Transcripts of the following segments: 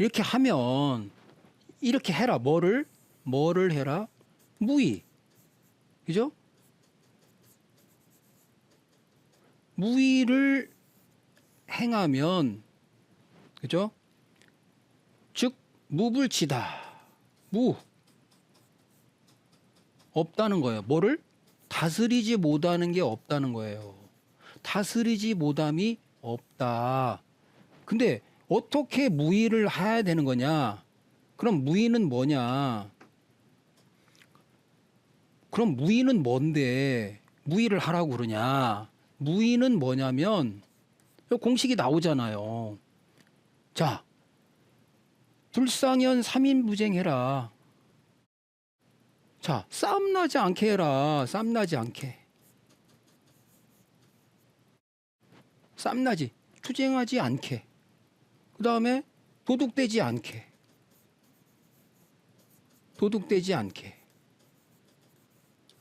이렇게 하면 이렇게 해라. 뭐를 뭐를 해라? 무의. 그죠? 무의를 행하면 그죠? 즉 무불치다. 무 없다는 거예요. 뭐를 다스리지 못하는 게 없다는 거예요. 다스리지 못함이 없다. 근데 어떻게 무의를 해야 되는 거냐? 그럼 무의는 뭐냐? 그럼 무의는 뭔데 무의를 하라고 그러냐? 무의는 뭐냐면 공식이 나오잖아요. 자, 불상현 3인 부쟁 해라. 자, 싸움 나지 않게 해라. 싸움 나지 않게. 싸움 나지. 투쟁하지 않게. 그 다음에 도둑되지 않게. 도둑되지 않게.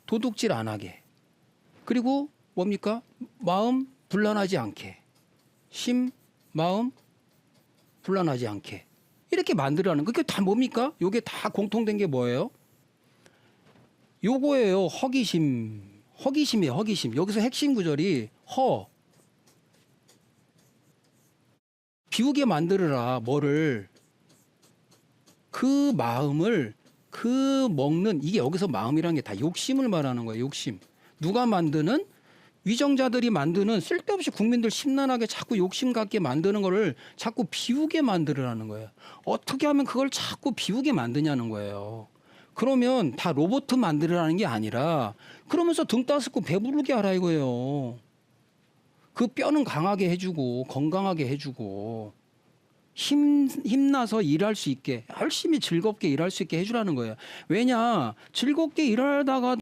도둑질 안 하게. 그리고 뭡니까? 마음 불란하지 않게. 심, 마음 불란하지 않게. 이렇게 만들라는 거. 그게 다 뭡니까? 요게 다 공통된 게 뭐예요? 요거예요. 허기심. 허기심이에요. 허기심. 여기서 핵심 구절이 허. 비우게 만들어라. 뭐를. 그 마음을 그 먹는 이게 여기서 마음이라는 게 다 욕심을 말하는 거예요. 욕심. 누가 만드는 위정자들이 만드는 쓸데없이 국민들 심란하게 자꾸 욕심 갖게 만드는 거를 자꾸 비우게 만들으라는 거예요. 어떻게 하면 그걸 자꾸 비우게 만드냐는 거예요. 그러면 다 로봇 만들으라는 게 아니라 그러면서 등 따스고 배부르게 하라 이거예요. 그 뼈는 강하게 해주고 건강하게 해주고 힘 힘나서 일할 수 있게 열심히 즐겁게 일할 수 있게 해주라는 거예요. 왜냐 즐겁게 일하다가